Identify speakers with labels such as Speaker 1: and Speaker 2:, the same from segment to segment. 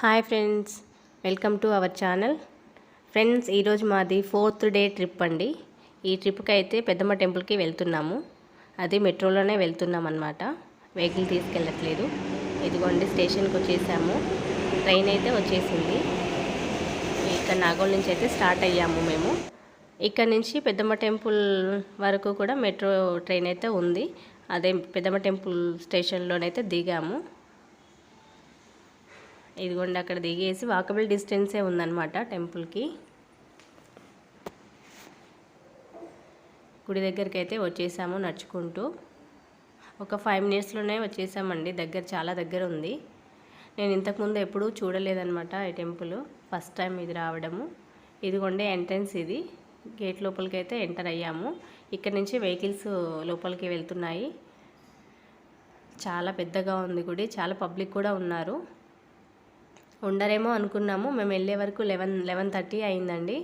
Speaker 1: Hi friends welcome to our channel. Friends ఈరోజు మాది fourth day trip అండి. ఈ ట్రిప్కి అయితే పెద్దమ్మ టెంపుల్కి వెళ్తున్నాము. అది మెట్రోలోనే వెళ్తున్నాం అనమాట వెహికల్ తీసుకెళ్ళట్లేదు. ఇదిగోండి స్టేషన్కి వచ్చేసాము ట్రైన్ అయితే వచ్చేసింది. ఇక్కడ నాగోల్ నుంచి అయితే స్టార్ట్ అయ్యాము మేము. ఇక్కడ నుంచి పెద్దమ్మ టెంపుల్ వరకు కూడా మెట్రో ట్రైన్ అయితే ఉంది. అదే పెద్దమ్మ టెంపుల్ స్టేషన్లోనైతే దిగాము. ఇదిగోండి అక్కడ దిగేసి వాకబుల్ డిస్టెన్సే ఉందన్నమాట టెంపుల్కి. గుడి దగ్గరికి అయితే వచ్చేసాము నడుచుకుంటూ. ఒక ఫైవ్ మినిట్స్లోనే వచ్చేసామండి దగ్గర చాలా దగ్గర ఉంది. నేను ఇంతకుముందు ఎప్పుడూ చూడలేదన్నమాట ఈ టెంపుల్ ఫస్ట్ టైం ఇది రావడము. ఇదిగోండి ఎంట్రన్స్ ఇది. గేట్ లోపలికి అయితే ఎంటర్ అయ్యాము. ఇక్కడ నుంచి వెహికల్స్ లోపలికి వెళ్తున్నాయి. చాలా పెద్దగా ఉంది గుడి చాలా పబ్లిక్ కూడా ఉన్నారు. ఉండరేమో అనుకున్నాము. మేము వెళ్ళే వరకు లెవెన్ లెవెన్ థర్టీ అయిందండి.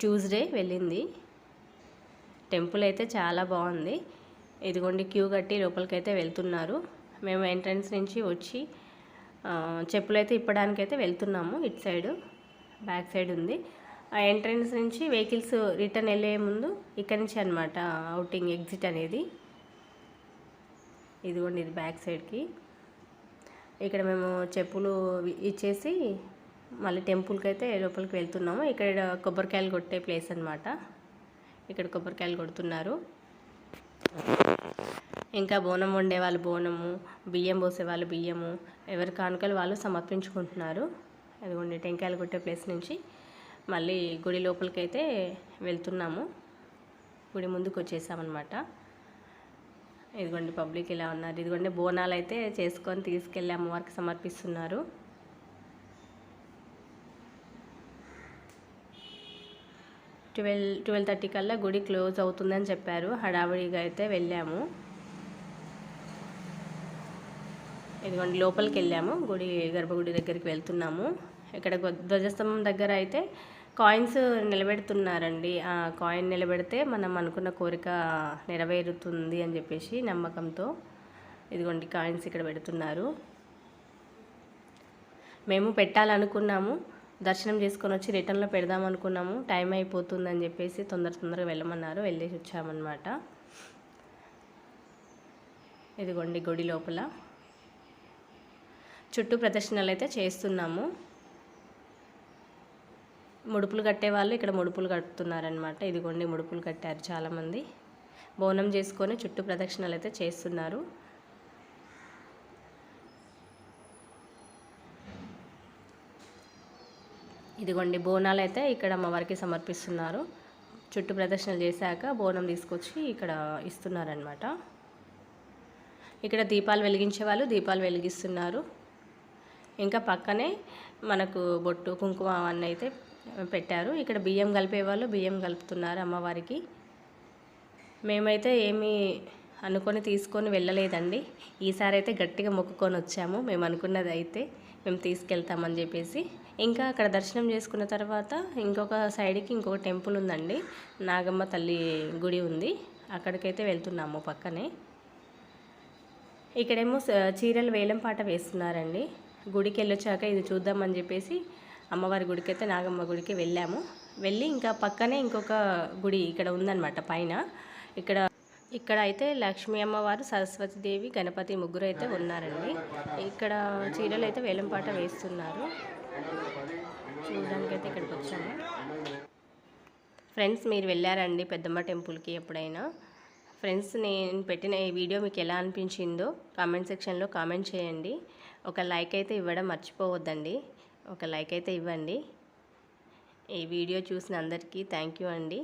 Speaker 1: ట్యూస్డే వెళ్ళింది. టెంపుల్ అయితే చాలా బాగుంది. ఇదిగోండి క్యూ కట్టి లోపలికైతే వెళ్తున్నారు. మేము ఎంట్రన్స్ నుంచి వచ్చి చెప్పులైతే ఇప్పడానికైతే వెళ్తున్నాము. ఇటు సైడు బ్యాక్ సైడ్ ఉంది. ఆ ఎంట్రన్స్ నుంచి వెహికల్స్ రిటర్న్ వెళ్ళే ముందు ఇక్కడి నుంచి అనమాట అవుటింగ్ ఎగ్జిట్ అనేది. ఇదిగోండి ఇది బ్యాక్ సైడ్కి. ఇక్కడ మేము చెప్పులు ఇచ్చేసి మళ్ళీ టెంపుల్కి అయితే లోపలికి వెళ్తున్నాము. ఇక్కడ కొబ్బరికాయలు కొట్టే ప్లేస్ అనమాట ఇక్కడ కొబ్బరికాయలు కొడుతున్నారు. ఇంకా బోనం వండే వాళ్ళు బోనము బియ్యం పోసే వాళ్ళు బియ్యము ఎవరి కానుకలు వాళ్ళు సమర్పించుకుంటున్నారు. అది టెంకాయలు కొట్టే ప్లేస్ నుంచి మళ్ళీ గుడి లోపలికైతే వెళ్తున్నాము. గుడి ముందుకు వచ్చేసామన్నమాట ఇదిగోండి పబ్లిక్ ఇలా ఉన్నారు. ఇదిగోండి బోనాలు అయితే చేసుకొని తీసుకెళ్ళి అమ్మవారికి సమర్పిస్తున్నారు. ట్వెల్వ్ ట్వెల్వ్ థర్టీ కల్లా గుడి క్లోజ్ అవుతుందని చెప్పారు. హడావిడిగా అయితే వెళ్ళాము. ఇదిగోండి లోపలికి వెళ్ళాము. గుడి గర్భగుడి దగ్గరికి వెళ్తున్నాము. ఇక్కడ ధ్వజస్తంభం దగ్గర అయితే కాయిన్స్ నిలబెడుతున్నారండి. ఆ కాయిన్ నిలబెడితే మనం అనుకున్న కోరిక నెరవేరుతుంది అని చెప్పేసి నమ్మకంతో ఇదిగోండి కాయిన్స్ ఇక్కడ పెడుతున్నారు. మేము పెట్టాలనుకున్నాము. దర్శనం చేసుకొని వచ్చి రిటర్న్లో పెడదాం అనుకున్నాము. టైం అయిపోతుందని చెప్పేసి తొందర తొందరగా వెళ్ళమన్నారు. వెళ్ళేసి వచ్చామన్నమాట. ఇదిగోండి గుడి లోపల. చుట్టూ ప్రదర్శనలు అయితే చేస్తున్నాము. ముడుపులు కట్టేవాళ్ళు ఇక్కడ ముడుపులు కడుతున్నారనమాట ఇదిగోండి ముడుపులు కట్టారు చాలామంది. బోనం చేసుకొని చుట్టూ ప్రదక్షిణలు అయితే చేస్తున్నారు. ఇదిగోండి బోనాలు అయితే ఇక్కడ అమ్మవారికి సమర్పిస్తున్నారు. చుట్టూ ప్రదర్శనలు చేశాక బోనం తీసుకొచ్చి ఇక్కడ ఇస్తున్నారనమాట ఇక్కడ దీపాలు వెలిగించే వాళ్ళు దీపాలు వెలిగిస్తున్నారు. ఇంకా పక్కనే మనకు బొట్టు కుంకుమ అవన్నీ అయితే పెట్టారు. ఇక్కడ బియ్యం కలిపేవాళ్ళు బియ్యం కలుపుతున్నారు అమ్మవారికి. మేమైతే ఏమీ అనుకొని తీసుకొని వెళ్ళలేదండి. ఈసారి అయితే గట్టిగా మొక్కుకొని వచ్చాము. మేము అనుకున్నది అయితే మేము తీసుకెళ్తామని చెప్పేసి. ఇంకా అక్కడ దర్శనం చేసుకున్న తర్వాత ఇంకొక సైడ్కి ఇంకొక టెంపుల్ ఉందండి. నాగమ్మ తల్లి గుడి ఉంది. అక్కడికైతే వెళ్తున్నాము పక్కనే. ఇక్కడేమో చీరలు వేలం పాట వేస్తున్నారండి. గుడికి వెళ్ళొచ్చాక ఇది చూద్దామని చెప్పేసి అమ్మవారి గుడికి అయితే నాగమ్మ గుడికి వెళ్ళాము. వెళ్ళి ఇంకా పక్కనే ఇంకొక గుడి ఇక్కడ ఉందన్నమాట పైన. ఇక్కడ ఇక్కడ అయితే లక్ష్మీ అమ్మవారు సరస్వతీదేవి గణపతి ముగ్గురు అయితే ఉన్నారండి. ఇక్కడ చీరలు అయితే వేలంపాట వేస్తున్నారు. చూడడానికి అయితే ఇక్కడికి వచ్చాము. ఫ్రెండ్స్ మీరు వెళ్ళారండి పెద్దమ్మ టెంపుల్కి ఎప్పుడైనా. ఫ్రెండ్స్ నేను పెట్టిన ఈ వీడియో మీకు ఎలా అనిపించిందో కామెంట్ సెక్షన్లో కామెంట్ చేయండి. ఒక లైక్ అయితే ఇవ్వడం మర్చిపోవద్దండి. ఒక లైక్ అయితే ఇవ్వండి. ఈ వీడియో చూసిన అందరికీ థ్యాంక్ యూ అండి.